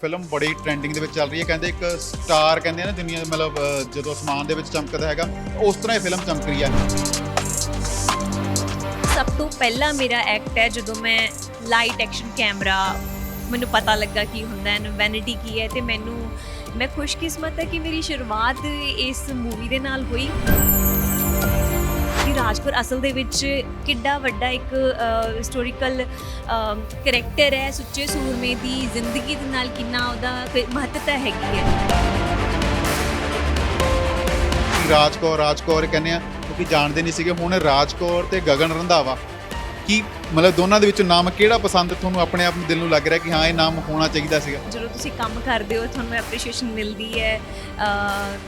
Film ਬੜੀ trending ਦੇ ਵਿੱਚ ਚੱਲ ਰਹੀ ਹੈ। ਕਹਿੰਦੇ ਇੱਕ ਸਟਾਰ ਕਹਿੰਦੇ ਆ ਨਾ ਦੁਨੀਆ ਦੇ ਮਤਲਬ ਅਹ, ਜਦੋਂ ਅਸਮਾਨ ਦੇ ਵਿੱਚ ਚਮਕਦਾ ਹੈਗਾ ਉਸ ਤਰ੍ਹਾਂ ਇਹ ਫਿਲਮ ਚਮਕ ਰਹੀ ਹੈ। ਸਭ ਤੋਂ ਪਹਿਲਾ ਮੇਰਾ ਐਕਟ ਹੈ ਜਦੋਂ ਮੈਂ ਲਾਈਟ ਐਕਸ਼ਨ ਕੈਮਰਾ ਮੈਨੂੰ ਪਤਾ ਲੱਗਾ ਕੀ ਹੁੰਦਾ ਹੈ ਵੈਨਿਟੀ ਕੀ ਹੈ ਤੇ ਮੈਨੂੰ ਮੈਂ ਖੁਸ਼ਕਿਸਮਤ ਹੈ ਕਿ ਮੇਰੀ ਸ਼ੁਰੂਆਤ ਇਸ ਮੂਵੀ ਦੇ ਨਾਲ ਹੋਈ। ਕਿ ਰਾਜਪੁਰ ਅਸਲ ਦੇ ਵਿੱਚ ਕਿੱਡਾ ਵੱਡਾ ਇੱਕ ਹਿਸਟੋਰੀਕਲ ਕੈਰੈਕਟਰ ਹੈ ਸੁੱਚੇ ਸੂਰਮੇ ਦੀ ਜ਼ਿੰਦਗੀ ਦੇ ਨਾਲ ਕਿੰਨਾ ਉਹਦਾ ਮਹੱਤਤਾ ਹੈਗੀ ਹੈ। ਕਿ ਰਾਜਕੌਰ ਰਾਜਕੌਰ ਕਹਿੰਦੇ ਆ, ਕਿਉਂਕਿ ਜਾਣਦੇ ਨਹੀਂ ਸੀਗੇ, ਹੁਣ ਰਾਜਕੌਰ ਤੇ ਗਗਨ ਰੰਧਾਵਾ ਕੀ ਮਤਲਬ ਦੋਨਾਂ ਦੇ ਵਿੱਚੋਂ ਨਾਮ ਕਿਹੜਾ ਪਸੰਦ ਤੁਹਾਨੂੰ ਆਪਣੇ ਆਪ ਨੂੰ ਦਿਲ ਨੂੰ ਲੱਗ ਰਿਹਾ ਕਿ ਹਾਂ ਇਹ ਨਾਮ ਹੋਣਾ ਚਾਹੀਦਾ ਸੀਗਾ? ਜਦੋਂ ਤੁਸੀਂ ਕੰਮ ਕਰਦੇ ਹੋ ਤੁਹਾਨੂੰ ਐਪਰੀਸ਼ੀਏਸ਼ਨ ਮਿਲਦੀ ਹੈ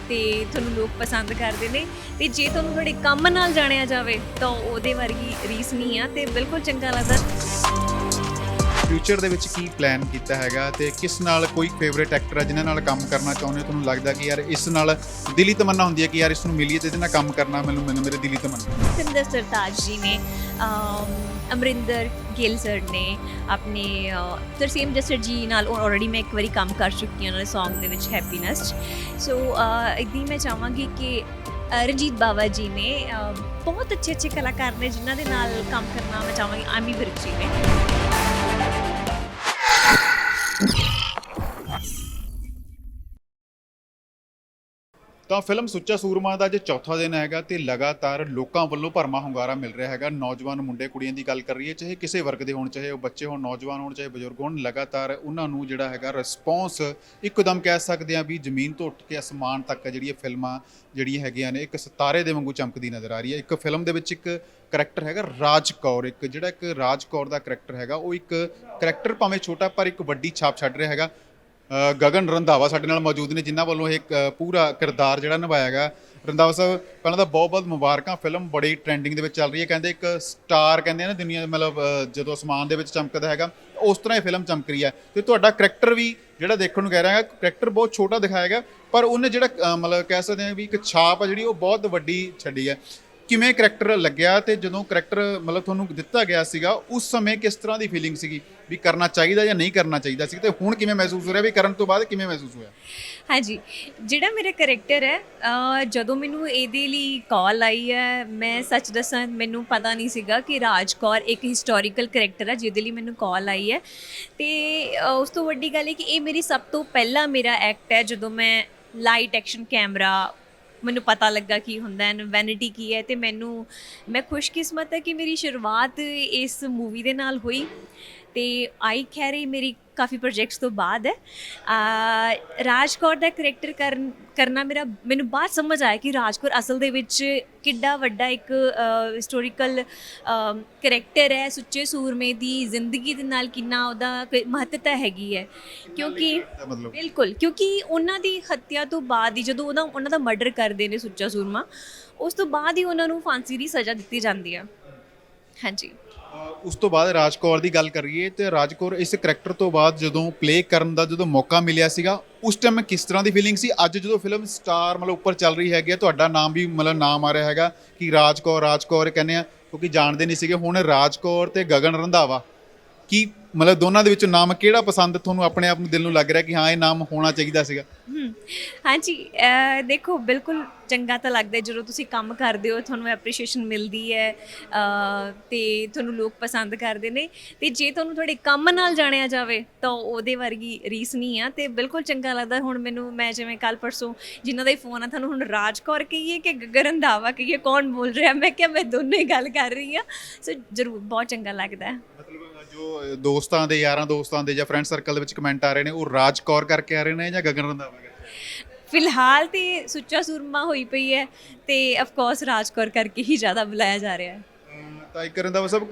ਤੇ ਤੁਹਾਨੂੰ ਲੋਕ ਪਸੰਦ ਕਰਦੇ ਨੇ। ਤੇ ਜੇ ਤੁਹਾਨੂੰ ਤੁਹਾਡੇ ਕੰਮ ਨਾਲ ਜਾਣਿਆ ਜਾਵੇ ਤਾਂ ਉਹਦੇ ਵਰਗੀ ਰੀਸ ਨਹੀਂ ਆ ਤੇ ਬਿਲਕੁਲ ਚੰਗਾ ਲੱਗਦਾ। ਫਿਊਚਰ ਦੇ ਵਿੱਚ ਕੀ ਪਲਾਨ ਕੀਤਾ ਹੈਗਾ ਤੇ ਕਿਸ ਨਾਲ ਕੋਈ ਫੇਵਰੇਟ ਐਕਟਰ ਹੈ ਜਿਨ੍ਹਾਂ ਨਾਲ ਕੰਮ ਕਰਨਾ ਚਾਹੁੰਦੇ ਹੋ? ਤੁਹਾਨੂੰ ਲੱਗਦਾ ਕਿ ਯਾਰ ਇਸ ਨਾਲ ਦਿਲੀ ਤਮੰਨਾ ਹੁੰਦੀ ਹੈ ਕਿ ਯਾਰ ਇਸ ਨੂੰ ਮਿਲੀਏ ਤੇ ਇਹਦੇ ਨਾਲ ਕੰਮ ਕਰਨਾ ਮੈਨੂੰ ਮੈਨੂੰ ਮੇਰੇ ਦਿਲੀ ਤਮੰਨਾ। ਸਿੰਦਰ ਸਰਤਾਜ ਜੀ ਨੇ ਅਮਰਿੰਦਰ ਗਿੱਲ ਸਰ ਨੇ ਆਪਣੇ ਅ, ਤਰਸੇਮ ਜਸਰ ਜੀ ਨਾਲ ਆਲਰੇਡੀ ਮੈਂ ਇੱਕ ਵਾਰੀ ਕੰਮ ਕਰ ਚੁੱਕੀ ਹਾਂ ਉਹਨਾਂ ਦੇ Song ਦੇ ਵਿੱਚ ਹੈਪੀਨੈਸ ਸੋ ਇਦਾਂ ਮੈਂ ਚਾਹਾਂਗੀ ਕਿ ਰਣਜੀਤ ਬਾਵਾ ਜੀ ਨੇ ਬਹੁਤ ਅੱਛੇ ਅੱਛੇ ਕਲਾਕਾਰ ਨੇ ਜਿਨ੍ਹਾਂ ਦੇ ਨਾਲ ਕੰਮ ਕਰਨਾ ਮੈਂ ਚਾਹਾਂਗੀ ਆਮੀ ਵਿਰਕ ਜੀ ਨੇ। ਤਾਂ ਫਿਲਮ ਸੁੱਚਾ ਸੂਰਮਾ ਦਾ ਅੱਜ ਚੌਥਾ ਦਿਨ ਹੈਗਾ ਤੇ ਲਗਾਤਾਰ ਲੋਕਾਂ ਵੱਲੋਂ ਭਰਮਾ ਹੁੰਗਾਰਾ ਮਿਲ ਰਿਹਾ ਹੈਗਾ। ਨੌਜਵਾਨ ਮੁੰਡੇ ਕੁੜੀਆਂ ਦੀ ਗੱਲ ਕਰ ਰਹੀ ਹੈ ਚਾਹੇ ਕਿਸੇ ਵਰਗ ਦੇ ਹੋਣ, ਚਾਹੇ ਉਹ ਬੱਚੇ ਹੋਣ, ਨੌਜਵਾਨ ਹੋਣ, ਚਾਹੇ ਬਜ਼ੁਰਗ ਹੋਣ, ਲਗਾਤਾਰ ਉਹਨਾਂ ਨੂੰ ਜਿਹੜਾ ਹੈਗਾ ਰਿਸਪੌਂਸ ਇੱਕਦਮ ਕਹਿ ਸਕਦੇ ਆ ਵੀ ਜ਼ਮੀਨ ਤੋਂ ਉੱਠ ਕੇ ਅਸਮਾਨ ਤੱਕ ਜਿਹੜੀਆਂ ਫਿਲਮਾਂ ਜਿਹੜੀਆਂ ਹੈਗੀਆਂ ਨੇ, ਇੱਕ ਸਿਤਾਰੇ ਦੇ ਵਾਂਗੂ ਚਮਕਦੀ ਨਜ਼ਰ ਆ ਰਹੀ ਹੈ। ਇੱਕ ਫਿਲਮ ਦੇ ਵਿੱਚ ਇੱਕ ਕਰੈਕਟਰ ਹੈਗਾ ਰਾਜ ਕੌਰ, ਇੱਕ ਜਿਹੜਾ ਇੱਕ ਰਾਜ ਕੌਰ ਦਾ ਕਰੈਕਟਰ ਹੈਗਾ, ਉਹ ਇੱਕ ਕਰੈਕਟਰ ਭਾਵੇਂ ਛੋਟਾ ਪਰ ਇੱਕ ਵੱਡੀ ਛਾਪ ਛੱਡ ਰਿਹਾ ਹੈਗਾ। ਗਗਨ ਰੰਧਾਵਾ ਸਾਡੇ ਨਾਲ ਮੌਜੂਦ ਨੇ ਜਿਨ੍ਹਾਂ ਵੱਲੋਂ ਇਹ ਇੱਕ, ਪੂਰਾ ਕਿਰਦਾਰ ਜਿਹੜਾ ਨਿਭਾਇਆ ਗਿਆ। ਰੰਧਾਵਾ ਸਾਹਿਬ ਪਹਿਲਾਂ ਤਾਂ ਬਹੁਤ ਬਹੁਤ ਮੁਬਾਰਕਾਂ। ਫਿਲਮ ਬੜੀ ਟ੍ਰੈਂਡਿੰਗ ਦੇ ਵਿੱਚ ਚੱਲ ਰਹੀ ਹੈ। ਕਹਿੰਦੇ ਇੱਕ ਸਟਾਰ ਕਹਿੰਦੇ ਆ ਨਾ ਦੁਨੀਆ ਮਤਲਬ ਜਦੋਂ ਅਸਮਾਨ ਦੇ ਵਿੱਚ ਚਮਕਦਾ ਹੈਗਾ ਉਸ ਤਰ੍ਹਾਂ ਇਹ ਫਿਲਮ ਚਮਕ ਰਹੀ ਹੈ। ਤੇ ਤੁਹਾਡਾ ਕਰੈਕਟਰ ਵੀ ਜਿਹੜਾ ਦੇਖਣ ਨੂੰ ਕਹਿ ਰਿਹਾ ਹੈ ਕਰੈਕਟਰ ਬਹੁਤ ਛੋਟਾ ਦਿਖਾਇਆ ਗਿਆ ਪਰ ਉਹਨੇ ਜਿਹੜਾ ਮਤਲਬ ਕਹਿ ਸਕਦੇ ਹਾਂ ਵੀ ਇੱਕ ਛਾਪ ਆ ਜਿਹੜੀ ਉਹ ਬਹੁਤ ਵੱਡੀ ਛੱਡੀ ਹੈ। ਕਿਵੇਂ ਕਰੈਕਟਰ ਲੱਗਿਆ ਤੇ ਜਦੋਂ ਕਰੈਕਟਰ ਮਤਲਬ ਤੁਹਾਨੂੰ ਦਿੱਤਾ ਗਿਆ ਸੀਗਾ, ਉਸ ਸਮੇਂ ਕਿਸ ਤਰ੍ਹਾਂ ਦੀ ਫੀਲਿੰਗ ਸੀਗੀ? ਵੀ ਕਰਨਾ ਚਾਹੀਦਾ ਜਾਂ ਨਹੀਂ ਕਰਨਾ ਚਾਹੀਦਾ ਸੀ? ਤੇ ਹੁਣ ਕਿਵੇਂ ਮਹਿਸੂਸ ਹੋ ਰਿਹਾ? ਵੀ ਕਰਨ ਤੋਂ ਬਾਅਦ ਕਿਵੇਂ ਮਹਿਸੂਸ ਹੋਇਆ? ਹਾਂਜੀ। ਜਿਹੜਾ ਮੇਰਾ ਕਰੈਕਟਰ ਹੈ ਜਦੋਂ ਮੈਨੂੰ ਇਹਦੇ ਲਈ ਕਾਲ ਆਈ ਹੈ, ਮੈਂ ਸੱਚ ਦੱਸਾਂ, ਮੈਨੂੰ ਪਤਾ ਨਹੀਂ ਸੀਗਾ ਕਿ ਰਾਜ ਕੌਰ ਇੱਕ ਹਿਸਟੋਰੀਕਲ ਕਰੈਕਟਰ ਹੈ ਜਿਹਦੇ ਲਈ ਮੈਨੂੰ ਕਾਲ ਆਈ ਹੈ। ਤੇ ਉਸ ਤੋਂ ਵੱਡੀ ਗੱਲ ਹੈ ਕਿ ਇਹ ਮੇਰੀ ਸਭ ਤੋਂ ਪਹਿਲਾ ਮੇਰਾ ਐਕਟ ਹੈ, ਜਦੋਂ ਮੈਂ ਲਾਈਟ ਐਕਸ਼ਨ ਕੈਮਰਾ ਮੈਨੂੰ ਪਤਾ ਲੱਗਾ ਕੀ ਹੁੰਦਾ ਹੈ ਵੈਨਿਟੀ ਕੀ ਹੈ, ਤੇ ਮੈਨੂੰ, ਮੈਂ ਖੁਸ਼ਕਿਸਮਤ ਹੈ ਕਿ ਮੇਰੀ ਸ਼ੁਰੂਆਤ ਇਸ ਮੂਵੀ ਦੇ ਨਾਲ ਹੋਈ, ਤੇ ਆਈ ਖੈਰੀ ਮੇਰੀ ਕਾਫੀ ਪ੍ਰੋਜੈਕਟਸ ਤੋਂ ਬਾਅਦ ਹੈ। ਰਾਜਕੌਰ ਦਾ ਕਰੈਕਟਰ ਕਰਨ ਕਰਨਾ ਮੇਰਾ ਮੈਨੂੰ ਬਾਅਦ ਸਮਝ ਆਇਆ ਕਿ ਰਾਜਕੌਰ ਅਸਲ ਦੇ ਵਿੱਚ ਕਿੱਡਾ ਵੱਡਾ ਇੱਕ ਹਿਸਟੋਰੀਕਲ ਕੈਰੈਕਟਰ ਹੈ। ਸੁੱਚੇ ਸੂਰਮੇ ਦੀ ਜ਼ਿੰਦਗੀ ਦੇ ਨਾਲ ਕਿੰਨਾ ਉਹਦਾ ਮਹੱਤਤਾ ਹੈਗੀ ਹੈ। ਕਿਉਂਕਿ ਬਿਲਕੁਲ ਕਿਉਂਕਿ ਉਹਨਾਂ ਦੀ ਹੱਤਿਆ ਤੋਂ ਬਾਅਦ ਹੀ ਜਦੋਂ ਉਹਦਾ ਉਹਨਾਂ ਦਾ ਮਰਡਰ ਕਰਦੇ ਨੇ ਸੁੱਚਾ ਸੂਰਮਾ ਉਸ ਤੋਂ ਬਾਅਦ ਹੀ ਉਹਨਾਂ ਨੂੰ ਫਾਂਸੀ ਦੀ ਸਜ਼ਾ ਦਿੱਤੀ ਜਾਂਦੀ ਹੈ ਹਾਂਜੀ। ਉਸ ਤੋਂ ਬਾਅਦ ਰਾਜਕੌਰ ਦੀ ਗੱਲ ਕਰੀਏ ਤੇ ਰਾਜਕੌਰ ਇਸ ਕਰੈਕਟਰ ਤੋਂ ਬਾਅਦ ਜਦੋਂ ਪਲੇ ਕਰਨ ਦਾ ਜਦੋਂ ਮੌਕਾ ਮਿਲਿਆ ਸੀਗਾ, ਉਸ ਟਾਈਮ ਕਿਸ ਤਰ੍ਹਾਂ ਦੀ ਫੀਲਿੰਗ ਸੀ? ਅੱਜ ਜਦੋਂ ਫਿਲਮ ਸਟਾਰ ਮਤਲਬ ਉੱਪਰ ਚੱਲ ਰਹੀ ਹੈਗੀ ਹੈ ਤੁਹਾਡਾ ਨਾਮ ਵੀ ਮਤਲਬ ਨਾਮ ਆ ਰਿਹਾ ਹੈਗਾ ਕਿ ਰਾਜਕੌਰ ਰਾਜਕੌਰ ਕਹਿੰਦੇ ਆ, ਕਿਉਂਕਿ ਜਾਣਦੇ ਨਹੀਂ ਸੀਗੇ, ਹੁਣ ਰਾਜਕੌਰ ਤੇ ਗਗਨ ਰੰਧਾਵਾ, ਕੀ ਮਤਲਬ ਦੋਨਾਂ ਦੇ ਵਿੱਚੋਂ ਨਾਮ ਕਿਹੜਾ ਪਸੰਦ ਤੁਹਾਨੂੰ ਆਪਣੇ ਆਪ ਨੂੰ ਦਿਲ ਨੂੰ ਲੱਗ ਰਿਹਾ ਕਿ ਹਾਂ ਇਹ ਨਾਮ ਹੋਣਾ ਚਾਹੀਦਾ ਸੀਗਾ? ਹਮ, ਹਾਂਜੀ ਅਹ ਦੇਖੋ ਬਿਲਕੁਲ ਚੰਗਾ ਤਾਂ ਲੱਗਦਾ ਹੈ ਜਦੋਂ ਤੁਸੀਂ ਕੰਮ ਕਰਦੇ ਹੋ ਤੁਹਾਨੂੰ ਐਪਰੀਸ਼ੀਏਸ਼ਨ ਮਿਲਦੀ ਹੈ ਅਹ ਤੇ ਤੁਹਾਨੂੰ ਲੋਕ ਪਸੰਦ ਕਰਦੇ ਨੇ। ਤੇ ਜੇ ਤੁਹਾਨੂੰ ਤੁਹਾਡੇ ਕੰਮ ਨਾਲ ਜਾਣਿਆ ਜਾਵੇ ਤਾਂ ਉਹਦੇ ਵਰਗੀ ਰੀਸ ਨਹੀਂ ਆ ਤੇ ਬਿਲਕੁਲ ਚੰਗਾ ਲੱਗਦਾ। ਹੁਣ ਮੈਨੂੰ ਮੈਂ ਜਿਵੇਂ ਕੱਲ ਪਰਸੋਂ ਜਿਨ੍ਹਾਂ ਦਾ ਹੀ ਫੋਨ ਆ ਤੁਹਾਨੂੰ ਹੁਣ ਰਾਜ ਕੌਰ ਕਹੀਏ ਕਿ ਗਗਨ ਰੰਧਾਵਾ ਕਹੀਏ ਕੌਣ ਬੋਲ ਰਿਹਾ? ਮੈਂ ਕਿਹਾ ਮੈਂ ਦੋਨੋਂ ਹੀ ਗੱਲ ਕਰ ਰਹੀ ਆ ਸੋ ਜ਼ਰੂਰ ਬਹੁਤ ਚੰਗਾ ਲੱਗਦਾ ਹੈ। ਜੋ ਦੋਸਤਾਂ ਦੇ ਯਾਰਾਂ ਦੋਸਤਾਂ ਦੇ ਜਾਂ ਫਰੈਂਡ ਸਰਕਲ ਦੇ ਵਿੱਚ ਕਮੈਂਟ ਆ ਰਹੇ ਨੇ ਉਹ ਰਾਜਕੌਰ ਕਰਕੇ ਆ ਰਹੇ ਨੇ ਜਾਂ ਗਗਨ ਰੰਧਾਵਾ ਕਰਕੇ ਫਿਲਹਾਲ ਤੇ ਸੁੱਚਾ ਸੂਰਮਾ ਹੋਈ ਪਈ ਹੈ ਤੇ ਆਫ ਕੋਰਸ ਰਾਜਕੌਰ ਕਰਕੇ ਹੀ ਜ਼ਿਆਦਾ ਬੁਲਾਇਆ ਜਾ ਰਿਹਾ ਹੈ। ਤਾਂ ਇੱਕ ਰੰਦਾ ਸਭ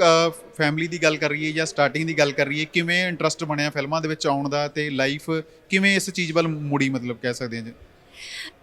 ਫੈਮਿਲੀ ਦੀ ਗੱਲ ਕਰ ਰਹੀਏ ਜਾਂ ਸਟਾਰਟਿੰਗ ਦੀ ਗੱਲ ਕਰ ਰਹੀਏ ਕਿਵੇਂ ਇੰਟਰਸਟ ਬਣਿਆ ਫਿਲਮਾਂ ਦੇ ਵਿੱਚ ਆਉਣ ਦਾ ਤੇ ਲਾਈਫ ਕਿਵੇਂ ਇਸ ਚੀਜ਼ ਵੱਲ ਮੁੜੀ ਮਤਲਬ ਕਹਿ ਸਕਦੇ ਹਾਂ ਜੀ?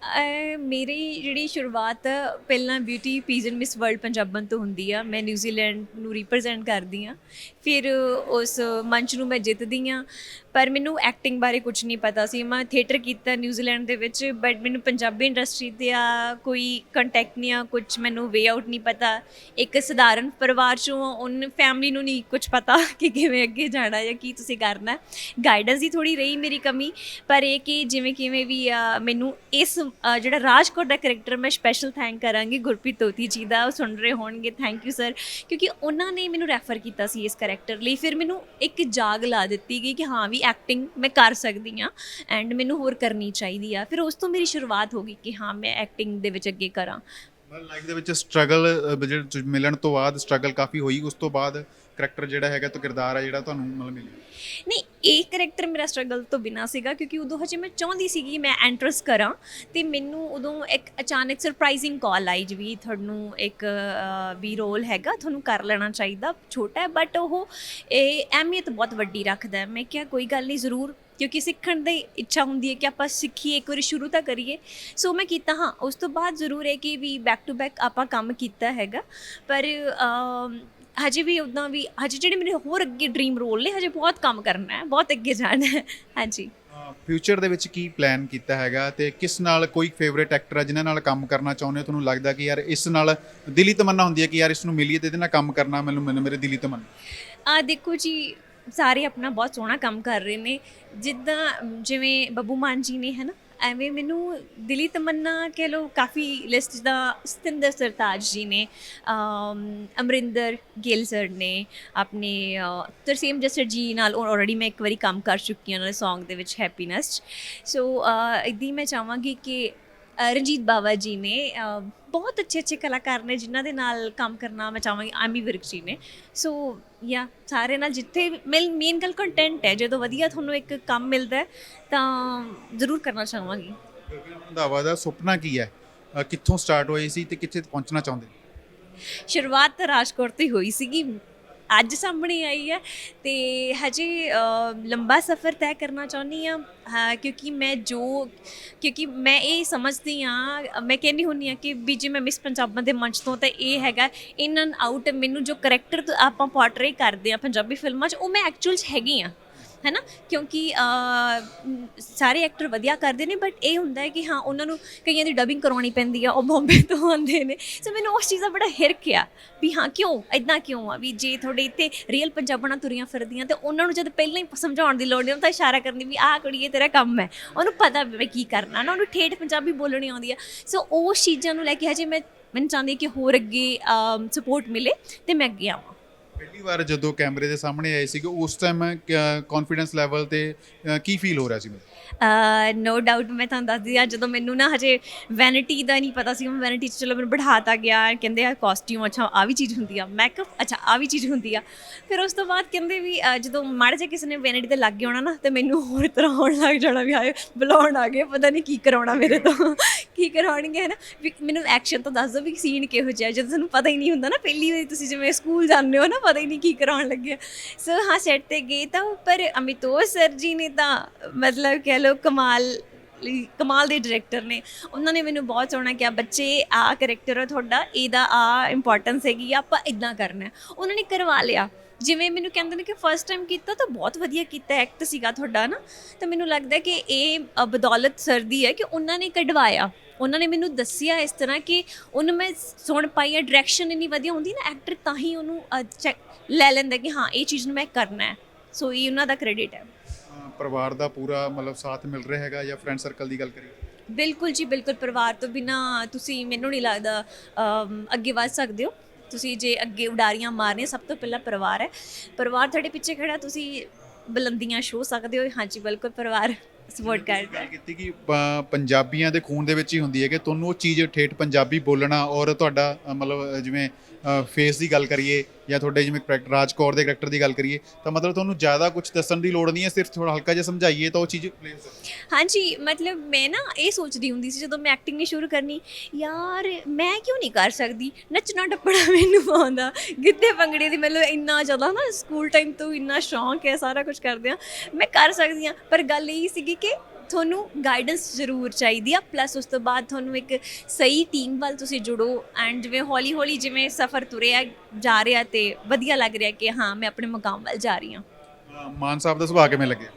ਅਹ ਮੇਰੀ ਜਿਹੜੀ ਸ਼ੁਰੂਆਤ ਪਹਿਲਾਂ beauty pageant miss world Punjaban ਤੋਂ ਹੁੰਦੀ ਆ। ਮੈਂ ਨਿਊਜ਼ੀਲੈਂਡ ਨੂੰ ਰਿਪਰੈਜ਼ੈਂਟ ਕਰਦੀ ਆ। ਫਿਰ ਉਸ ਮੰਚ ਨੂੰ ਮੈਂ ਜਿੱਤਦੀ ਆ। ਪਰ ਮੈਨੂੰ ਐਕਟਿੰਗ ਬਾਰੇ ਕੁਝ ਨਹੀਂ ਪਤਾ ਸੀ। ਮੈਂ ਥੀਏਟਰ ਕੀਤਾ ਨਿਊਜ਼ੀਲੈਂਡ ਦੇ ਵਿੱਚ ਬਟ ਮੈਨੂੰ ਪੰਜਾਬੀ ਇੰਡਸਟਰੀ ਤੇ ਆ ਕੋਈ ਕੰਟੈਕਟ ਨਹੀਂ ਆ ਕੁਝ ਮੈਨੂੰ ਵੇ ਆਊਟ ਨਹੀਂ ਪਤਾ। ਇੱਕ ਸਧਾਰਨ ਪਰਿਵਾਰ ਚੋਂ ਉਹਨ ਫੈਮਿਲੀ ਨੂੰ ਨਹੀਂ ਕੁਝ ਪਤਾ ਕਿ ਕਿਵੇਂ ਅੱਗੇ ਜਾਣਾ ਜਾਂ ਕੀ ਤੁਸੀਂ ਕਰਨਾ। ਗਾਈਡੈਂਸ ਦੀ ਥੋੜੀ ਰਹੀ ਮੇਰੀ ਕਮੀ। ਪਰ ਇਹ ਕਿ ਜਿਵੇਂ ਕਿਵੇਂ ਵੀ ਆ, ਮੈਨੂੰ ਇਸ ਜਿਹੜਾ ਰਾਜਕੋਟ ਦਾ ਕਰੈਕਟਰ ਮੈਂ ਸਪੈਸ਼ਲ ਥੈਂਕ ਕਰਾਂਗੀ ਗੁਰਪ੍ਰੀਤ ਤੋਤੀ ਜੀ ਦਾ, ਉਹ ਸੁਣ ਰਹੇ ਹੋਣਗੇ ਥੈਂਕ ਯੂ ਸਰ ਕਿਉਂਕਿ ਉਹਨਾਂ ਨੇ ਮੈਨੂੰ ਰੈਫਰ ਕੀਤਾ ਸੀ ਇਸ ਕਰੈਕਟਰ ਲਈ, ਫਿਰ ਮੈਨੂੰ ਇੱਕ ਜਾਗ ਲਾ ਦਿੱਤੀ ਗਈ ਕਿ ਹਾਂ ਵੀ ਐਕਟਿੰਗ ਮੈਂ ਕਰ ਸਕਦੀ ਆ ਐਂਡ ਮੈਨੂੰ ਹੋਰ ਕਰਨੀ ਚਾਹੀਦੀ ਆ। ਫਿਰ ਉਸ ਤੋਂ ਮੇਰੀ ਸ਼ੁਰੂਆਤ ਹੋ ਗਈ ਕਿ ਹਾਂ, ਮੈਂ ਐਕਟਿੰਗ ਦੇ ਵਿੱਚ ਅੱਗੇ ਕਰਾਂ। ਲਾਈਫ ਦੇ ਵਿੱਚ ਸਟਰਗਲ ਮਿਲਣ ਤੋਂ ਬਾਅਦ ਸਟਰਗਲ ਕਾਫੀ ਹੋਈ, ਉਸ ਤੋਂ ਬਾਅਦ ਕਰੈਕਟਰ ਜਿਹੜਾ ਹੈਗਾ ਤਾਂ ਕਿਰਦਾਰ ਆ ਜਿਹੜਾ ਤੁਹਾਨੂੰ ਮਤਲਬ ਮਿਲਿਆ? ਨਹੀਂ, ਇਹ ਕਰੈਕਟਰ ਮੇਰਾ ਸਟਰਗਲ ਤੋਂ ਬਿਨਾ ਸੀਗਾ ਕਿਉਂਕਿ ਉਦੋਂ ਹਜੇ ਮੈਂ ਚਾਹੁੰਦੀ ਸੀਗੀ ਮੈਂ ਐਂਟਰਸ ਕਰਾਂ ਤੇ ਮੈਨੂੰ ਉਦੋਂ ਇੱਕ ਅਚਾਨਕ ਸਰਪ੍ਰਾਈਜ਼ਿੰਗ ਕਾਲ ਆਈ ਜੀ ਵੀ ਤੁਹਾਨੂੰ ਇੱਕ ਵੀ ਰੋਲ ਹੈਗਾ, ਤੁਹਾਨੂੰ ਕਰ ਲੈਣਾ ਚਾਹੀਦਾ, ਛੋਟਾ ਹੈ ਬਟ ਉਹ ਇਹ ਅਹਿਮੀਅਤ ਬਹੁਤ ਵੱਡੀ ਰੱਖਦਾ ਹੈ। ਮੈਂ ਕਿਹਾ, ਕੋਈ ਗੱਲ ਨਹੀਂ, ਜ਼ਰੂਰ, ਕਿਉਂਕਿ ਸਿੱਖਣ ਦੀ ਇੱਛਾ ਹੁੰਦੀ ਹੈ ਕਿ ਆਪਾਂ ਸਿੱਖੀਏ, ਇੱਕ ਵਾਰੀ ਸ਼ੁਰੂ ਤਾਂ ਕਰੀਏ। ਸੋ ਮੈਂ ਕੀਤਾ, ਹਾਂ, ਉਸ ਤੋਂ ਬਾਅਦ ਜ਼ਰੂਰ ਹੈ ਕਿ ਵੀ ਬੈਕ ਟੂ ਬੈਕ ਆਪਾਂ ਕੰਮ ਕੀਤਾ ਹੈਗਾ। ਪਰ ਹਜੇ ਵੀ ਉਦਾਂ ਵੀ ਹਜੇ ਜਿਹੜੇ ਮੇਰੇ ਹੋਰ ਅੱਗੇ ਡ੍ਰੀਮ ਰੋਲ ਨੇ ਹਜੇ ਬਹੁਤ ਕੰਮ ਕਰਨਾ ਹੈ ਬਹੁਤ ਅੱਗੇ ਜਾਣਾ ਹੈ। ਹਾਂਜੀ। ਫਿਊਚਰ ਦੇ ਵਿੱਚ ਕੀ ਪਲਾਨ ਕੀਤਾ ਹੈਗਾ ਤੇ ਕਿਸ ਨਾਲ ਕੋਈ ਫੇਵਰੇਟ ਐਕਟਰ ਹੈ ਜਿਨ੍ਹਾਂ ਨਾਲ ਕੰਮ ਕਰਨਾ ਚਾਹੁੰਦੇ ਹੋ? ਤੁਹਾਨੂੰ ਲੱਗਦਾ ਕਿ ਯਾਰ ਇਸ ਨਾਲ ਦਿਲੀ ਤਮੰਨਾ ਹੁੰਦੀ ਹੈ ਕਿ ਯਾਰ ਇਸ ਨੂੰ ਮਿਲੀਏ ਤੇ ਇਹਦੇ ਨਾਲ ਕੰਮ ਕਰਨਾ ਮੈਨੂੰ ਮੈਨੂੰ ਮੇਰੇ ਦਿਲੀ ਤਮੰਨਾ। ਆ ਦੇਖੋ ਜੀ ਸਾਰੇ ਆਪਣਾ ਬਹੁਤ ਸੋਹਣਾ ਕੰਮ ਕਰ ਰਹੇ ਨੇ। ਜਿੱਦਾਂ ਜਿਵੇਂ ਬੱਬੂ ਮਾਨ ਜੀ ਨੇ ਹਨਾ? ਐਵੇਂ ਮੈਨੂੰ ਦਿਲੀ ਤਮੰਨਾ ਕਹਿ ਲੋ ਕਾਫੀ ਲਿਸਟ ਦਾ ਸਤਿੰਦਰ ਸਰਤਾਜ ਜੀ ਨੇ ਅਮਰਿੰਦਰ ਗਿੱਲ ਸਰ ਨੇ ਆਪਣੇ ਅ, ਤਰਸੇਮ ਜਸਰ ਜੀ ਨਾਲ ਆਲਰੇਡੀ ਮੈਂ ਇੱਕ ਵਾਰੀ ਕੰਮ ਕਰ ਚੁੱਕੀ ਹਾਂ ਉਹਨਾਂ ਦੇ Song ਦੇ ਵਿੱਚ ਹੈਪੀਨੈਸ ਸੋ ਇਦਾਂ ਮੈਂ ਚਾਹਾਂਗੀ ਕਿ ਰਣਜੀਤ ਬਾਵਾ ਜੀ ਨੇ ਬਹੁਤ ਅੱਛੇ ਅੱਛੇ ਕਲਾਕਾਰ ਨੇ ਜਿਨ੍ਹਾਂ ਦੇ ਨਾਲ ਕੰਮ ਕਰਨਾ ਮੈਂ ਚਾਹਾਂਗੀ ਆਮੀ ਵਿਰਕ ਜੀ ਨੇ। ਸੋ ਯਾ ਸਾਰੇ ਨਾਲ ਜਿੱਥੇ ਮੇਨ ਮੇਨ ਗੱਲ ਕੰਟੈਂਟ ਹੈ ਜਦੋਂ ਵਧੀਆ ਤੁਹਾਨੂੰ ਇੱਕ ਕੰਮ ਮਿਲਦਾ ਤਾਂ ਜ਼ਰੂਰ ਕਰਨਾ ਚਾਹਾਂਗੀ। ਰੰਧਾਵਾ ਦਾ ਸੁਪਨਾ ਕੀ ਹੈ? ਕਿੱਥੋਂ ਸਟਾਰਟ ਹੋਈ ਸੀ ਤੇ ਕਿੱਥੇ ਪਹੁੰਚਣਾ ਚਾਹੁੰਦੇ? ਸ਼ੁਰੂਆਤ ਰਾਜਕੋਟ ਤੋਂ ਹੀ ਹੋਈ ਸੀਗੀ। ਅੱਜ ਸਾਹਮਣੇ ਆਈ ਹੈ ਤੇ ਹਜੇ ਲੰਬਾ ਸਫ਼ਰ ਤੈਅ ਕਰਨਾ ਚਾਹੁੰਦੀ ਆ ਕਿਉਂਕਿ ਮੈਂ ਜੋ, ਕਿਉਂਕਿ ਮੈਂ ਇਹ ਸਮਝਦੀ ਆ ਮੈਂ ਕਹਿੰਦੀ ਹੁੰਨੀ ਆ ਕਿ ਵੀ ਜੇ ਮੈਂ ਮਿਸ ਪੰਜਾਬਾਂ ਦੇ ਮੰਚ ਤੋਂ, ਤਾਂ ਇਹ ਹੈਗਾ ਇਨ ਐਂਡ ਆਊਟ ਮੈਨੂੰ ਜੋ ਕਰੈਕਟਰ ਆਪਾਂ ਪੋਰਟਰੇ ਕਰਦੇ ਆ ਪੰਜਾਬੀ ਫਿਲਮਾਂ 'ਚ, ਉਹ ਮੈਂ ਐਕਚੁਅਲ 'ਚ ਹੈਗੀ ਆ ਹੈਨਾ? ਕਿਉਂਕਿ ਸਾਰੇ ਐਕਟਰ ਵਧੀਆ ਕਰਦੇ ਨੇ ਬਟ ਇਹ ਹੁੰਦਾ ਹੈ ਕਿ ਹਾਂ, ਉਹਨਾਂ ਨੂੰ ਕਈਆਂ ਦੀ ਡਬਿੰਗ ਕਰਵਾਉਣੀ ਪੈਂਦੀ ਆ, ਉਹ ਬੰਬੇ ਤੋਂ ਆਉਂਦੇ ਨੇ। ਸੋ ਮੈਨੂੰ ਉਸ ਚੀਜ਼ ਦਾ ਬੜਾ ਹਿਰਕ ਆ ਵੀ ਹਾਂ, ਕਿਉਂ? ਐਦਾਂ ਕਿਉਂ ਆ ਵੀ ਜੇ ਤੁਹਾਡੇ ਇੱਥੇ ਰੀਅਲ ਪੰਜਾਬਣਾਂ ਤੁਰੀਆਂ ਫਿਰਦੀਆਂ ਤੇ ਉਹਨਾਂ ਨੂੰ ਜਦ ਪਹਿਲਾਂ ਹੀ ਸਮਝਾਉਣ ਦੀ ਲੋੜ ਨਹੀਂ ਤਾਂ ਇਸ਼ਾਰਾ ਕਰਨੀ ਵੀ ਆਹ ਕੁੜੀ, ਇਹ ਤੇਰਾ ਕੰਮ ਹੈ। ਉਹਨੂੰ ਪਤਾ ਵੀ ਕੀ ਕਰਨਾ, ਨਾ ਉਹਨੂੰ ਠੇਠ ਪੰਜਾਬੀ ਬੋਲਣੀ ਆਉਂਦੀ ਆ। ਸੋ ਉਹ ਚੀਜ਼ਾਂ ਨੂੰ ਲੈ ਕੇ ਹਜੇ ਮੈਂ, ਮੈਨੂੰ ਚਾਹੁੰਦੀ ਕਿ ਹੋਰ ਅੱਗੇ ਸਪੋਰਟ ਮਿਲੇ ਤੇ ਮੈਂ ਅੱਗੇ ਆਵਾਂ। ਪਹਿਲੀ ਵਾਰ ਜਦੋਂ ਕੈਮਰੇ ਦੇ ਸਾਹਮਣੇ ਆਏ ਸੀਗੇ ਉਸ ਟਾਈਮ ਕੌਨਫੀਡੈਂਸ ਲੈਵਲ ਤੇ ਅ, ਕੀ ਫੀਲ ਹੋ ਰਿਹਾ ਸੀ ਮੈਨੂੰ? ਨੋ ਡਾਊਟ ਮੈਂ ਤੁਹਾਨੂੰ ਦੱਸਦੀ ਆ ਜਦੋਂ ਮੈਨੂੰ ਨਾ ਹਜੇ ਵੈਨਿਟੀ ਦਾ ਨਹੀਂ ਪਤਾ ਸੀ, ਮੈਂ ਵੈਨਿਟੀ ਚ ਚਲੋ ਮੈਨੂੰ ਬਿਠਾਤਾ ਗਿਆ, ਕਹਿੰਦੇ ਆ ਕਾਸਟਿਊਮ ਅੱਛਾ ਆ ਵੀ ਚੀਜ਼ ਹੁੰਦੀ ਆ। ਮੇਕਅਪ ਅੱਛਾ ਆ ਵੀ ਚੀਜ਼ ਹੁੰਦੀ ਆ। ਫਿਰ ਉਸ ਤੋਂ ਬਾਅਦ ਕਹਿੰਦੇ ਵੀ ਜਦੋਂ ਮਾੜੇ ਜਿਹਾ ਕਿਸੇ ਨੇ ਵੈਨਿਟੀ ਤੇ ਲੱਗ ਗਿਆ ਹੋਣਾ ਨਾ, ਤੇ ਮੈਨੂੰ ਹੋਰ ਤਰ੍ਹਾਂ ਹੋਣ ਲੱਗ ਜਾਣਾ ਵੀ ਹਾਏ, ਬੁਲਾਉਣ ਆ ਗਏ, ਪਤਾ ਨਹੀਂ ਕੀ ਕਰਾਉਣਾ ਮੇਰੇ ਤੋਂ, ਕੀ ਕਰਾਉਣਗੇ ਹੈ ਨਾ ਵੀ ਮੈਨੂੰ ਐਕਸ਼ਨ ਤੋਂ ਦੱਸ ਦਿਓ ਵੀ ਸੀਨ ਕਿਹੋ ਜਿਹਾ, ਜਦੋਂ ਤੁਹਾਨੂੰ ਪਤਾ ਹੀ ਨਹੀਂ ਹੁੰਦਾ ਨਾ, ਪਹਿਲੀ ਵਾਰੀ ਤੁਸੀਂ ਜਿਵੇਂ ਸਕੂਲ ਜਾਂਦੇ ਹੋ ਨਾ, ਪਤਾ ਹੀ ਨਹੀਂ ਕੀ ਕਰਾਉਣ ਲੱਗਿਆ ਸੋ ਹਾਂ ਸੈੱਟ ਤੇ ਗਏ ਤਾਂ ਪਰ ਅਮਿਤੋਸ਼ ਸਰ ਜੀ ਨੇ ਤਾਂ ਮਤਲਬ ਕਹਿ ਲਓ ਕਮਾਲ ਕਮਾਲ ਦੇ ਡਾਇਰੈਕਟਰ ਨੇ। ਉਹਨਾਂ ਨੇ ਮੈਨੂੰ ਬਹੁਤ ਸੋਹਣਾ ਕਿਹਾ ਬੱਚੇ ਆ ਕਰੈਕਟਰ ਹੈ ਤੁਹਾਡਾ ਇਹਦਾ ਆ ਇੰਪੋਰਟੈਂਸ ਹੈਗੀ ਆ, ਆਪਾਂ ਇਦਾਂ ਕਰਨਾ ਉਹਨਾਂ ਨੇ ਕਰਵਾ ਲਿਆ। ਜਿਵੇਂ ਮੈਨੂੰ ਕਹਿੰਦੇ ਨੇ ਕਿ ਫਸਟ ਟਾਈਮ ਕੀਤਾ ਤਾਂ ਬਹੁਤ ਵਧੀਆ ਕੀਤਾ ਐਕਟ ਸੀਗਾ ਤੁਹਾਡਾ ਨਾ। ਤਾਂ ਮੈਨੂੰ ਲੱਗਦਾ ਕਿ ਇਹ ਬਦੌਲਤ ਸਰ ਦੀ ਹੈ ਕਿ ਉਹਨਾਂ ਨੇ ਕਢਵਾਇਆ। ਉਹਨਾਂ ਨੇ ਮੈਨੂੰ ਦੱਸਿਆ ਇਸ ਤਰ੍ਹਾਂ ਕਿ ਉਹਨੂੰ ਮੈਂ ਸੁਣ ਪਾਈ ਹੈ ਡਾਇਰੈਕਸ਼ਨ ਇੰਨੀ ਵਧੀਆ ਹੁੰਦੀ ਨਾ ਐਕਟਰ ਤਾਂ ਹੀ ਉਹਨੂੰ ਅ, ਲੈ ਲੈਂਦਾ ਕਿ ਹਾਂ ਇਹ ਚੀਜ਼ ਨੂੰ ਮੈਂ ਕਰਨਾ ਹੈ। ਸੋ ਇਹ ਉਹਨਾਂ ਦਾ ਕ੍ਰੈਡਿਟ ਹੈ। ਪਰਿਵਾਰ ਦਾ ਪੂਰਾ ਮਤਲਬ ਸਾਥ ਮਿਲ ਰਿਹਾ ਹੈਗਾ ਜਾਂ ਫਰੈਂਡ ਸਰਕਲ ਦੀ ਗੱਲ ਕਰੀਏ? ਬਿਲਕੁਲ ਜੀ ਬਿਲਕੁਲ ਪਰਿਵਾਰ ਤੋਂ ਬਿਨਾ ਤੁਸੀਂ ਮੈਨੂੰ ਨਹੀਂ ਲੱਗਦਾ ਅਮ, ਅੱਗੇ ਵਧ ਸਕਦੇ ਹੋ। ਤੁਸੀਂ ਜੇ ਅੱਗੇ ਉਡਾਰੀਆਂ ਮਾਰਨੀਆਂ ਸਭ ਤੋਂ ਪਹਿਲਾਂ ਪਰਿਵਾਰ ਹੈ। ਪਰਿਵਾਰ ਤੁਹਾਡੇ ਪਿੱਛੇ ਖੜਾ ਤੁਸੀਂ ਬੁਲੰਦੀਆਂ ਛੋ ਸਕਦੇ ਹੋ। ਹਾਂਜੀ ਬਿਲਕੁਲ ਪਰਿਵਾਰ ਸਪੋਰਟ ਕਰਦਾ। ਗੱਲ ਕੀਤੀ ਕਿ ਪ- ਪੰਜਾਬੀਆਂ ਦੇ ਖੂਨ ਦੇ ਵਿੱਚ ਹੀ ਹੁੰਦੀ ਹੈ ਕਿ ਤੁਹਾਨੂੰ ਉਹ ਚੀਜ਼ ਠੇਠ ਪੰਜਾਬੀ ਬੋਲਣਾ ਔਰ ਤੁਹਾਡਾ ਅ, ਮਤਲਬ ਜਿਵੇਂ ਫੇਸ ਦੀ ਗੱਲ ਕਰੀਏ ਜਾਂ ਤੁਹਾਡੇ ਜਿਵੇਂ ਕਰੈਕਟਰ ਰਾਜਕੌਰ ਦੇ ਕਰੈਕਟਰ ਦੀ ਗੱਲ ਕਰੀਏ, ਤਾਂ ਮਤਲਬ ਤੁਹਾਨੂੰ ਜ਼ਿਆਦਾ ਕੁਝ ਦੱਸਣ ਦੀ ਲੋੜ ਨਹੀਂ ਹੈ, ਸਿਰਫ ਥੋੜਾ ਹਲਕਾ ਜਿਹਾ ਸਮਝਾਈਏ ਤਾਂ ਉਹ ਚੀਜ਼ play ਹੋ ਸਕਦੀ ਹਾਂਜੀ, ਮਤਲਬ ਮੈਂ ਨਾ ਇਹ ਸੋਚਦੀ ਹੁੰਦੀ ਸੀ ਜਦੋਂ ਮੈਂ ਐਕਟਿੰਗ ਨਹੀਂ ਸ਼ੁਰੂ ਕਰਨੀ, ਯਾਰ ਮੈਂ ਕਿਉਂ ਨਹੀਂ ਕਰ ਸਕਦੀ? ਨੱਚਣਾ ਟੱਪਣਾ ਮੈਨੂੰ ਆਉਂਦਾ ਗਿੱਧੇ ਭੰਗੜੇ ਦੀ ਮਤਲਬ ਇੰਨਾ ਜ਼ਿਆਦਾ ਨਾ ਸਕੂਲ ਟਾਈਮ ਤੋਂ ਇੰਨਾ ਸ਼ੌਂਕ ਹੈ, ਸਾਰਾ ਕੁਝ ਕਰਦੇ ਆ ਮੈਂ ਕਰ ਸਕਦੀ ਆ ਪਰ ਗੱਲ ਇਹ ਸੀਗੀ ਕਿ ਤੁਹਾਨੂੰ ਗਾਈਡੈਂਸ ਜ਼ਰੂਰ ਚਾਹੀਦੀ ਆ ਪਲੱਸ ਉਸ ਤੋਂ ਬਾਅਦ ਤੁਹਾਨੂੰ ਇੱਕ ਸਹੀ ਟੀਮ ਵੱਲ ਤੁਸੀਂ ਜੁੜੋ ਐਂਡ ਜਿਵੇਂ ਹੌਲੀ ਹੌਲੀ ਜਿਵੇਂ ਸਫ਼ਰ ਤੁਰਿਆ ਜਾ ਰਿਹਾ ਤੇ ਵਧੀਆ ਲੱਗ ਰਿਹਾ ਕਿ ਹਾਂ ਮੈਂ ਆਪਣੇ ਮੁਕਾਮ ਵੱਲ ਜਾ ਰਹੀ ਹਾਂ। ਮਾਨ ਸਾਹਿਬ ਦਾ ਸੁਭਾਅ ਕਿਵੇਂ ਲੱਗਿਆ?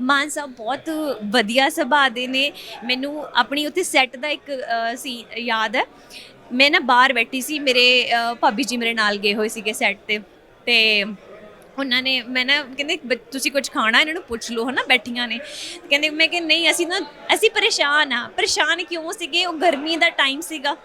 ਮਾਨ ਸਾਹਿਬ ਬਹੁਤ ਵਧੀਆ ਸੁਭਾਅ ਦੇ ਨੇ। ਮੈਨੂੰ ਆਪਣੀ ਉੱਥੇ ਸੈੱਟ ਦਾ ਇੱਕ ਸੀ ਯਾਦ ਹੈ। ਮੈਂ ਨਾ ਬਾਹਰ ਬੈਠੀ ਸੀ ਮੇਰੇ ਭਾਬੀ ਜੀ ਮੇਰੇ ਨਾਲ ਗਏ ਹੋਏ ਸੀਗੇ ਸੈੱਟ ਤੇ। ਤੇ ਉਹਨਾਂ ਨੇ, ਮੈਂ ਨਾ ਕਹਿੰਦੇ ਬ- ਤੁਸੀਂ ਕੁਝ ਖਾਣਾ, ਇਹਨਾਂ ਨੂੰ ਪੁੱਛ ਲਓ, ਹਨਾ, ਬੈਠੀਆਂ ਨੇ। ਤੇ ਕਹਿੰਦੇ, ਮੈਂ ਕਿ ਨਹੀਂ, ਅਸੀਂ ਨਾ, ਅਸੀਂ ਪਰੇਸ਼ਾਨ ਆ। ਪਰੇਸ਼ਾਨ ਕਿਉਂ ਸੀਗੇ? ਉਹ ਗਰਮੀ ਦਾ ਟਾਈਮ ਸੀਗਾ।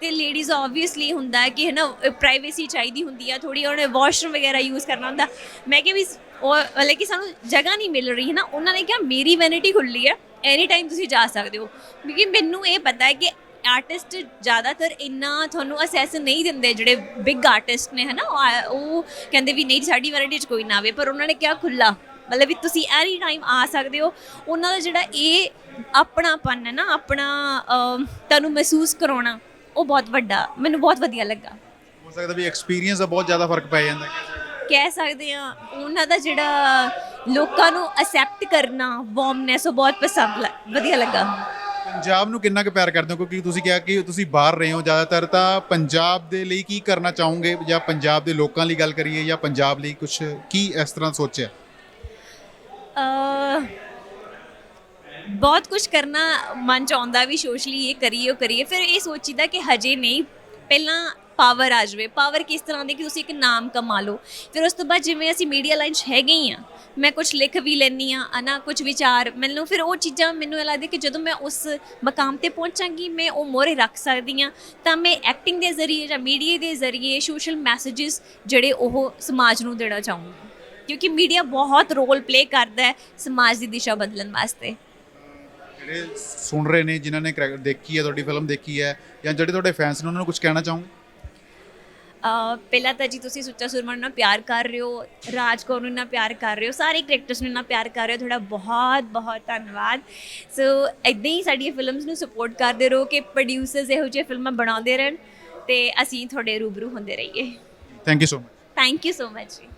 ਤੇ ਲੇਡੀਜ਼ ਆਬਵੀਅਸਲੀ ਹੁੰਦਾ ਹੈ ਕਿ, ਹਨਾ ਪ੍ਰਾਈਵੇਸੀ ਚਾਹੀਦੀ ਹੁੰਦੀ ਆ ਥੋੜੀ ਉਹਨੇ ਵਾਸ਼ਰੂਮ ਵਗੈਰਾ ਯੂਜ਼ ਕਰਨਾ ਹੁੰਦਾ। ਮੈਂ ਕਿ ਵੀ ਸ- ਉਹ, ਮਤਲਬ ਕਿ ਸਾਨੂੰ ਜਗ੍ਹਾ ਨਹੀਂ ਮਿਲ ਰਹੀ ਹੈ ਨਾ ਉਹਨਾਂ ਨੇ ਕਿਹਾ, ਮੇਰੀ ਵੈਨਿਟੀ ਖੁੱਲੀ ਹੈ। ਐਨੀ ਟਾਈਮ ਤੁਸੀਂ ਜਾ ਸਕਦੇ ਹੋ। ਕਿਉਂਕਿ ਮੈਨੂੰ ਇਹ ਪਤਾ ਹੈ ਕਿ ਆਰਟਿਸਟ ਜ਼ਿਆਦਾਤਰ ਇੰਨਾ ਤੁਹਾਨੂੰ ਅਸੈਸ ਨਹੀਂ ਦਿੰਦੇ ਜਿਹੜੇ ਬਿਗ ਆਰਟਿਸਟ ਨੇ ਹਨਾ? ਉਹ ਉਹ ਕਹਿੰਦੇ ਵੀ ਨਹੀਂ ਸਾਡੀ ਵੈਰਾਈਟੀ 'ਚ ਕੋਈ ਨਾ ਆਵੇ ਪਰ ਉਹਨਾਂ ਨੇ ਕਿਹਾ ਖੁੱਲਾ ਮਤਲਬ ਵੀ ਤੁਸੀਂ ਐਨੀ ਟਾਈਮ ਆ ਸਕਦੇ ਹੋ। ਉਹਨਾਂ ਦਾ ਜਿਹੜਾ ਇਹ ਆਪਣਾਪਨ ਹੈ ਨਾ ਆਪਣਾ ਅਮ, ਤੁਹਾਨੂੰ ਮਹਿਸੂਸ ਕਰਾਉਣਾ ਉਹ ਬਹੁਤ ਵੱਡਾ ਮੈਨੂੰ ਬਹੁਤ ਵਧੀਆ ਲੱਗਾ। ਹੋ ਸਕਦਾ ਵੀ ਐਕਸਪੀਰੀਅੰਸ ਦਾ ਬਹੁਤ ਜ਼ਿਆਦਾ ਫ਼ਰਕ ਪੈ ਜਾਂਦਾ। ਕਹਿ ਸਕਦੇ ਆ ਉਹਨਾਂ ਦਾ ਜਿਹੜਾ ਲੋਕਾਂ ਨੂੰ ਅਸੈਪਟ ਕਰਨਾ ਵਾਰਮਨੈਸ ਉਹ ਬਹੁਤ ਪਸੰਦ ਲ- ਵਧੀਆ ਲੱਗਾ। ਪੰਜਾਬ ਨੂੰ ਕਿੰਨਾ ਕੁ ਪਿਆਰ ਕਰਦੇ ਹੋ? ਕਿਉਂਕਿ ਤੁਸੀਂ ਕਿਹਾ ਕਿ ਤੁਸੀਂ ਬਾਹਰ ਰਹੇ ਹੋ ਜ਼ਿਆਦਾਤਰ, ਤਾਂ ਪੰਜਾਬ ਦੇ ਲਈ ਕੀ ਕਰਨਾ ਚਾਹੋਗੇ? ਜਾਂ ਪੰਜਾਬ ਦੇ ਲੋਕਾਂ ਲਈ ਗੱਲ ਕਰੀਏ ਜਾਂ ਪੰਜਾਬ ਲਈ ਕੁਝ ਕੀ ਇਸ ਤਰ੍ਹਾਂ ਸੋਚਿਆ? ਅਹ, ਬਹੁਤ ਕੁਝ ਕਰਨਾ ਮਨ ਚ ਆਉਂਦਾ ਵੀ ਸੋਸ਼ਲੀ ਇਹ ਕਰੀਏ, ਉਹ ਕਰੀਏ। ਫਿਰ ਇਹ ਸੋਚੀਦਾ ਕਿ ਹਜੇ ਨਹੀਂ, ਪਹਿਲਾਂ ਪਾਵਰ ਆ ਜਾਵੇ। ਪਾਵਰ ਕਿਸ ਤਰ੍ਹਾਂ ਦੀ ਕਿ ਤੁਸੀਂ ਇੱਕ ਨਾਮ ਕਮਾ ਲਓ। ਫਿਰ ਉਸ ਤੋਂ ਬਾਅਦ ਜਿਵੇਂ ਅਸੀਂ ਮੀਡੀਆ ਲਾਈਨ 'ਚ ਹੈਗੇ ਹੀ ਆ ਮੈਂ ਕੁਝ ਲਿਖ ਵੀ ਲੈਂਦੀ ਆ ਅਨਾ ਕੁਝ ਵਿਚਾਰ। ਮੈਨੂੰ ਫਿਰ ਉਹ ਚੀਜ਼ਾਂ ਮੈਨੂੰ ਇਹ ਲੱਗਦਾ ਕਿ ਜਦੋਂ ਮੈਂ ਉਸ ਮਕਾਮ ਤੇ ਪਹੁੰਚਾਂਗੀ, ਮੈਂ ਉਹ ਮੋਰੇ ਰੱਖ ਸਕਦੀ ਆ ਤਾਂ ਮੈਂ ਐਕਟਿੰਗ ਦੇ ਜ਼ਰੀਏ ਜਾਂ ਮੀਡੀਆ ਦੇ ਜ਼ਰੀਏ ਸੋਸ਼ਲ ਮੈਸੇजेस ਜਿਹੜੇ ਉਹ ਸਮਾਜ ਨੂੰ ਦੇਣਾ ਚਾਹੂੰਗੀ। ਕਿਉਂਕਿ ਮੀਡੀਆ ਬਹੁਤ ਰੋਲ ਪਲੇ ਕਰਦਾ ਹੈ ਸਮਾਜ ਦੀ ਦਿਸ਼ਾ ਬਦਲਣ ਵਾਸਤੇ। ਜਿਹੜੇ ਸੁਣ ਰਹੇ ਨੇ, ਜਿਨ੍ਹਾਂ ਨੇ ਦੇਖੀ ਹੈ, ਤੁਹਾਡੀ ਫਿਲਮ ਦੇਖੀ ਹੈ, ਜਾਂ ਜਿਹੜੇ ਤੁਹਾਡੇ ਫੈਨਸ ਨੇ, ਉਹਨਾਂ ਨੂੰ ਕੁਝ ਕਹਿਣਾ ਚਾਹੋਗੇ? ਪਹਿਲਾਂ ਤਾਂ ਜੀ ਤੁਸੀਂ ਸੁੱਚਾ ਸੁਰਮਾ ਨੂੰ ਇੰਨਾ ਪਿਆਰ ਕਰ ਰਹੇ ਹੋ ਰਾਜ ਕੌਰ ਨੂੰ ਇੰਨਾ ਪਿਆਰ ਕਰ ਰਹੇ ਹੋ ਸਾਰੇ ਕਰੈਕਟਰਸ ਨੂੰ ਇੰਨਾ ਪਿਆਰ ਕਰ ਰਹੇ ਹੋ ਤੁਹਾਡਾ ਬਹੁਤ ਬਹੁਤ ਧੰਨਵਾਦ। ਸੋ ਇਦਾਂ ਹੀ ਸਾਡੀਆਂ ਫਿਲਮਸ ਨੂੰ ਸਪੋਰਟ ਕਰਦੇ ਰਹੋ ਕਿ ਪ੍ਰੋਡਿਊਸਰਸ ਇਹੋ ਜਿਹੀਆਂ ਫਿਲਮਾਂ ਬਣਾਉਂਦੇ ਰਹਿਣ ਤੇ ਅਸੀਂ ਤੁਹਾਡੇ ਰੂਬਰੂ ਹੁੰਦੇ ਰਹੀਏ। Thank you so much thank you so much ji.